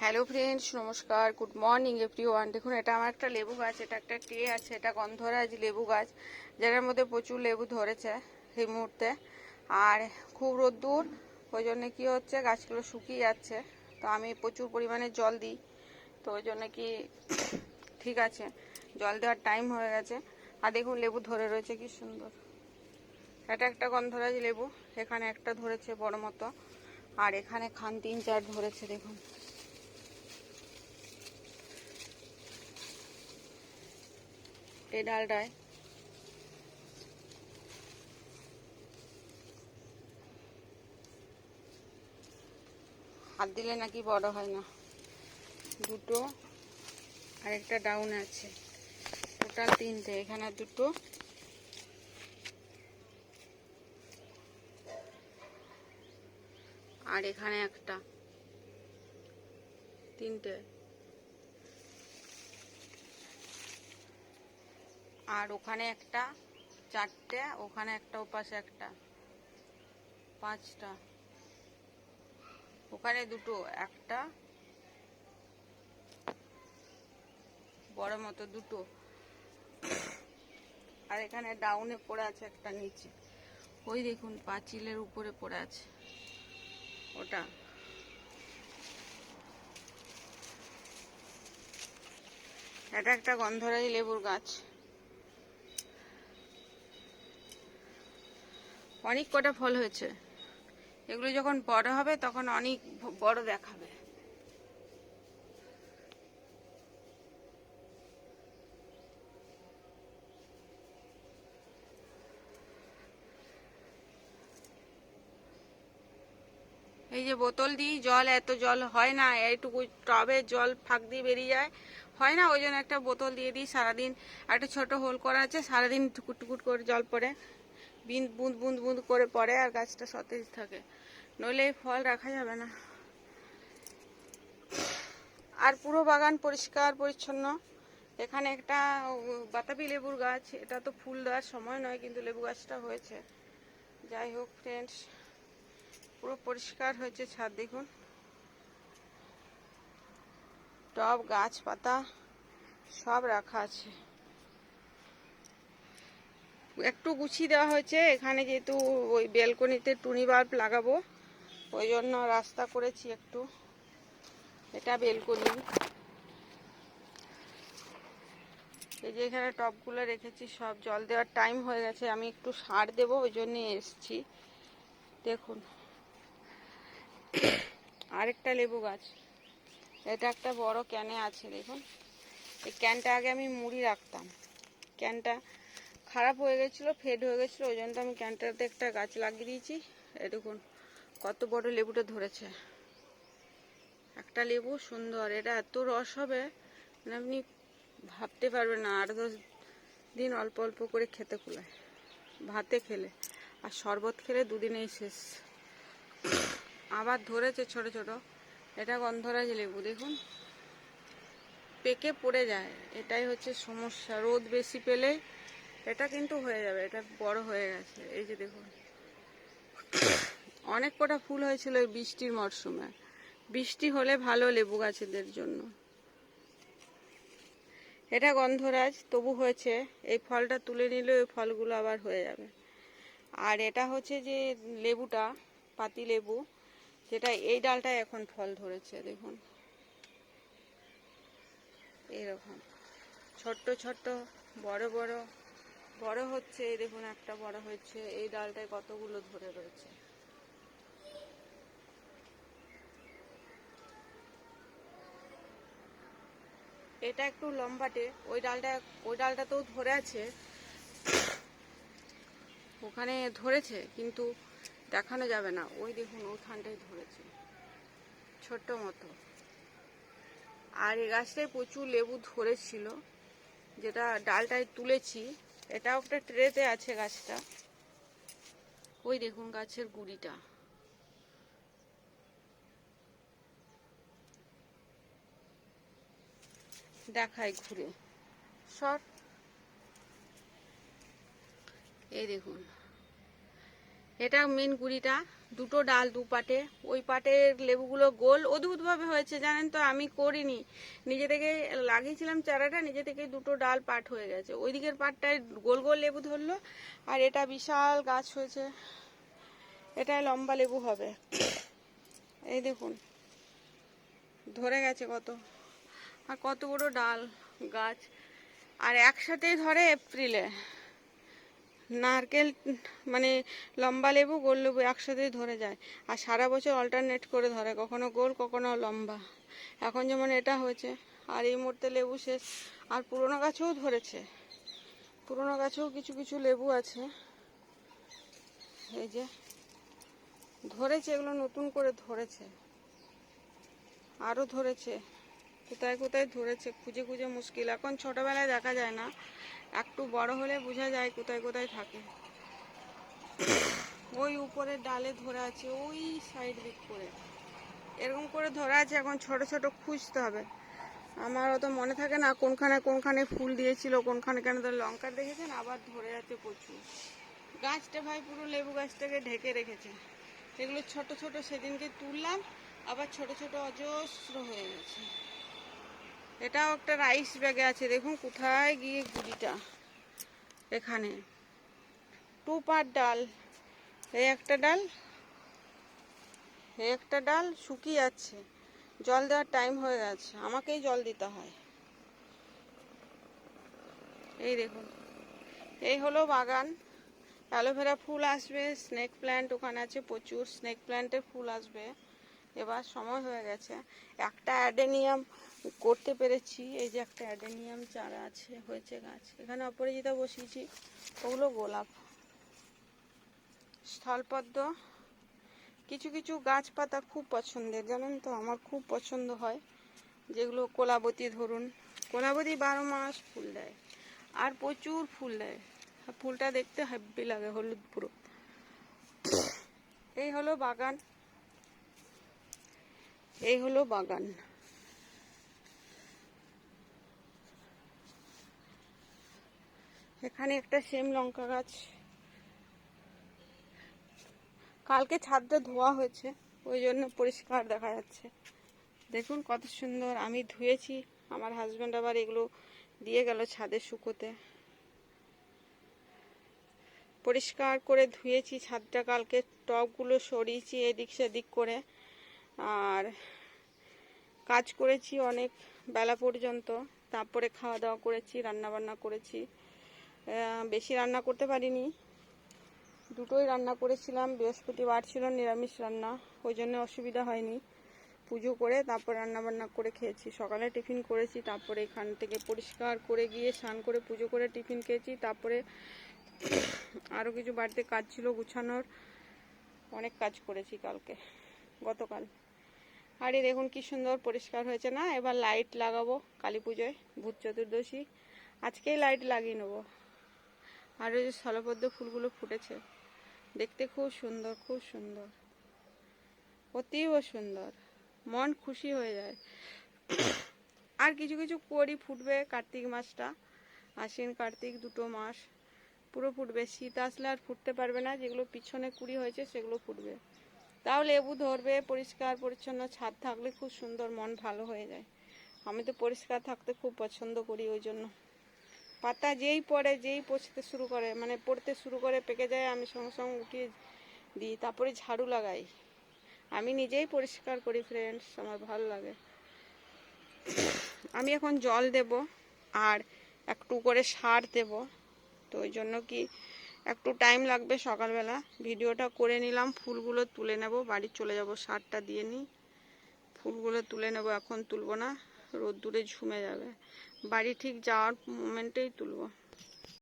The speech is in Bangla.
হ্যালো ফ্রেন্ডস, নমস্কার, গুড মর্নিং এভরিওয়ান। দেখুন, এটা আমার একটা লেবু গাছ, এটা একটা ট্রে আছে, এটা গন্ধরাজ লেবু গাছ যেটার মধ্যে প্রচুর লেবু ধরেছে এই মুহূর্তে। আর খুব রোদ্দুর, ওই জন্য কী হচ্ছে, গাছগুলো শুকিয়ে যাচ্ছে। তো আমি প্রচুর পরিমাণে জল দিই, তো ওই জন্য কি ঠিক আছে, জল দেওয়ার টাইম হয়ে গেছে। আর দেখুন, লেবু ধরে রয়েছে, কি সুন্দর। এটা একটা গন্ধরাজ লেবু, এখানে একটা ধরেছে বড় মতো, আর এখানে খান তিন চার ধরেছে, দেখুন। এই ডালটায়। হাত দিলে নাকি বড় হয় না। দুটো আর একটা ডাউন আছে। টোটাল তিনটে, এখানে দুটো। আর এখানে একটা। তিনটে। আর ওখানে একটা, চারটে, ওখানে একটা, ওপাশে একটা, পাঁচটা। ওখানে দুটো, একটা, বড় মতো দুটো। আর এখানে ডাউনে পড়ে আছে একটা নিচে। ওই দেখুন, পাঁচিলের উপরে পড়ে আছে ওটা। এটা একটা গন্ধরাজ লেবুর গাছ। অনেক কটা ফল হয়েছে। এগুলো যখন বড় হবে, তখন অনেক বড় দেখাবে। এই যে বোতল দিই, জল এত জল হয় না, এইটুকু টবে জল ফাঁক দিয়ে বেরিয়ে যায়। হয় না, ওই জন্য একটা বোতল দিয়ে দিই সারাদিন। একটা ছোট হোল করা আছে, সারাদিন টুকুট টুকুট করে জল পড়ে। বিন বুঁদ বুঁদ বুঁদ করে পড়ে আর গাছটা সতেজ থাকে। নইলে এই ফল রাখা যাবে না। আর পুরো বাগান পরিষ্কার, পরিচ্ছন্ন। এখানে একটা বাতাবি লেবুর গাছ। এটা তো ফুল দেওয়ার সময় নয়, কিন্তু লেবু গাছটা হয়েছে। যাই হোক ফ্রেন্ডস পুরো পরিষ্কার হয়েছে ছাদ দেখুন। টব, গাছপাতা সব রাখা আছে। একটু গুছিয়ে দেওয়া হয়েছে। এখানে যেহেতু ওই বেলকনিতে টুনি বাল্ব লাগাবো, ওই জন্য রাস্তা করেছি একটু। এটা বেলকনি এই যে এখানে টবগুলো রেখেছি, সব জল দেওয়ার টাইম হয়ে গেছে। আমি একটু সার দেবো, ওই জন্যে এসছি। দেখুন। আরেকটা লেবু গাছ। এটা একটা বড় ক্যানে আছে, দেখুন। এই ক্যানটা আগে আমি মুড়ি রাখতাম। ক্যানটা খারাপ হয়ে গেছিল ফেড হয়ে গেছিল, ওই জন্য আমি ক্যানটাতে একটা গাছ লাগিয়ে দিয়েছি। দেখুন, কত বড় লেবুটা ধরেছে। একটা লেবু সুন্দর, এটা এত রস হবে মানে আপনি ভাবতে পারবেন না আট দশ দিন অল্প অল্প করে খেতে কুলায়। ভাতে খেলে, আর শরবত খেলে দুদিনেই শেষ। আবার ধরেছে ছোট ছোট, এটা গন্ধরাজ লেবু, দেখুন। পেকে পড়ে যায়, এটাই হচ্ছে সমস্যা, রোদ বেশি পেলে এটা কিন্তু হয়ে যাবে, এটা বড় হয়ে গেছে, এই যে দেখুন। অনেক কটা ফুল হয়েছিল এই বৃষ্টির মরশুমে। বৃষ্টি হলে ভালো লেবু গাছেদের জন্য। এটা গন্ধরাজ, তবু হয়েছে, এই ফলটা তুলে নিলে ওই ফলগুলো আবার হয়ে যাবে। আর এটা হচ্ছে যে লেবুটা, পাতি লেবু, যেটা এই ডালটায় এখন ফল ধরেছে, দেখুন। এরকম। ছোট্ট ছোট্ট, বড় বড়। বড় হচ্ছে, এই দেখুন একটা বড় হয়েছে, এই ডালটায় কতগুলো ধরে রয়েছে। এটা একটু লম্বাটে, ওই ডালটা, ওই ডালটাতেও ধরে আছে। ওখানে ধরেছে, কিন্তু দেখানো যাবে না। ওই দেখুন, ওখানটায় ধরেছে। ছোট্ট মতো। আর এই গাছটায় প্রচুর লেবু ধরেছিল, যেটা ডালটায় তুলেছি। এটাও একটা ট্রেতে আছে গাছটা। ওই দেখুন গাছের গুড়িটা। দেখাই ঘুরে। সর। এই দেখুন। এটা মেন গুড়িটা। দুটো ডাল দু পাটে। ওই পাটের লেবুগুলো গোল। অদ্ভুতভাবে হয়েছে, জানেন তো, আমি করিনি। নিজে থেকে লাগিয়েছিলাম চারাটা, নিজে থেকে দুটো ডাল পাট হয়ে গেছে। ওই দিকের পাটটায় গোল গোল লেবু ধরলো, আর এটা বিশাল গাছ হয়েছে। এটাই লম্বা লেবু হবে। এই দেখুন, ধরে গেছে কত। আর কত বড় ডাল গাছ। আর একসাথেই ধরে এপ্রিলে। নারকেল মানে লম্বা লেবু, গোল লেবু একসাথেই ধরে যায়। আর সারা বছর অল্টারনেট করে ধরে, কখনো গোল, কখনো লম্বা। এখন যেমন এটা হয়েছে, আর এই মুহূর্তে লেবু শেষ। আর পুরোনো গাছেও ধরেছে। পুরোনো গাছেও কিছু কিছু লেবু আছে। এই যে, ধরেছে, এগুলো নতুন করে ধরেছে। আরও ধরেছে। কোথায় কোথায় ধরেছে, খুঁজে খুঁজে মুশকিল। এখন ছোটবেলায় দেখা যায় না। একটু বড় হলে বোঝা যায় কোথায় কোথায় থাকে। ওই উপরের ডালে ধরে আছে, ওই সাইড দিক করে। এরকম করে ধরা আছে, এখন ছোট ছোট খুঁজতে হবে। আমার অত মনে থাকে না কোনখানে কোনখানে ফুল দিয়েছিল, কোনখানে কেন তো লঙ্কা দেখেছেন? আবার ধরে আছে প্রচুর। গাছটা ভাই পুরো লেবু গাছটাকে ঢেকে রেখেছে। এগুলো ছোট ছোট সেদিনকে তুললাম, আবার ছোট ছোট অজস্র হয়ে গেছে। এটাও একটা রাইস ব্যাগে আছে, দেখুন কোথায় গিয়ে গুড়িটা। এখানে। টু পার ডাল। এই একটা ডাল, এই একটা ডাল শুকিয়ে যাচ্ছে। জল দেওয়ার টাইম হয়ে গেছে, আমাকেই জল দিতে হয়। এই দেখুন, এই হলো বাগান। অ্যালোভেরা ফুল আসবে স্নেক প্ল্যান্ট ওখানে আছে প্রচুর স্নেক প্ল্যান্টের ফুল আসবে। এবার সময় হয়ে গেছে। একটা অ্যাডেনিয়াম করতে পেরেছি। এই যে একটা অ্যাডেনিয়াম চারা আছে, হয়েছে গাছ। এখানে অপরাজিতা বসিয়েছি, ওগুলো গোলাপ। স্থলপদ্ম। কিছু কিছু গাছপাতা খুব পছন্দের, জানেন তো? আমার খুব পছন্দ হয়। যেগুলো কোলাবতী ধরুন। কোলাবতী বারো মাস ফুল দেয়। আর প্রচুর ফুল দেয়। ফুলটা দেখতে হেব্বি লাগে, হলুদ পুরো। এই হলো বাগান। এই হলো বাগান। এখানে একটা সেম লঙ্কা গাছ। কালকে ছাদটা ধোয়া হয়েছে, ওই জন্য পরিষ্কার দেখা যাচ্ছে। দেখুন কত সুন্দর, আমি ধুয়েছি, আমার হাজব্যান্ড আবার এগুলো দিয়ে গেল ছাদে শুকোতে। পরিষ্কার করে ধুয়েছি, ছাদটা কালকে টবগুলো সরিয়েছি এদিক সেদিক করে। আর কাজ করেছি অনেক বেলা পর্যন্ত, তারপরে খাওয়া দাওয়া করেছি রান্না বান্না করেছি। বেশি রান্না করতে পারিনি। দুটোই রান্না করেছিলাম, বৃহস্পতিবার ছিল নিরামিষ রান্না, ওই জন্য অসুবিধা হয়নি। পুজো করে তারপর রান্না বান্না করে খেয়েছি। সকালে টিফিন করেছি, তারপরে এখান থেকে পরিষ্কার করে গিয়ে স্নান করে পুজো করে টিফিন খেয়েছি, তারপরে আরও কিছু বাড়িতে কাজ ছিল গুছানোর, অনেক কাজ করেছি কালকে, গতকাল। আর দেখুন কি সুন্দর পরিষ্কার হয়েছে না? এবার লাইট লাগাবো কালী পুজোয়, ভূত চতুর্দশী। আজকেই লাইট লাগিয়ে নেব। আর ওই যে স্থলপদ্ম ফুলগুলো ফুটেছে। দেখতে খুব সুন্দর খুব সুন্দর। অতীব সুন্দর। মন খুশি হয়ে যায়। আর কিছু কিছু করি ফুটবে কার্তিক মাসটা। আশ্বিন কার্তিক দুটো মাস পুরো ফুটবে। শীত আসলে আর ফুটতে পারবে না। যেগুলো পিছনে কুড়ি হয়েছে সেগুলো ফুটবে। তাও লেবু ধরবে, পরিষ্কার, পরিচ্ছন্ন, ছাদ থাকলে খুব সুন্দর, মন ভালো হয়ে যায়। আমি তো পরিষ্কার থাকতে খুব পছন্দ করি ওই জন্য। পাতা যেই পড়ে, যেই পচতে শুরু করে মানে পড়তে শুরু করে পেকে যায়, আমি সঙ্গে সঙ্গে উঠিয়ে দিই, তারপরে ঝাড়ু লাগাই। আমি নিজেই পরিষ্কার করি ফ্রেন্ডস আমার ভালো লাগে। আমি এখন জল দেব আর একটু করে সার দেব, তো ওই জন্য কি একটু টাইম লাগবে সকালবেলা। ভিডিওটা করে নিলাম, ফুলগুলো তুলে নেব, বাড়ি চলে যাব, সারটা দিয়ে নিই। ফুলগুলো তুলে নেব, এখন তুলব না, রোদ্দুরে ঝুমে যাবে। বাড়ি ঠিক যাওয়ার মোমেন্টেই তুলব।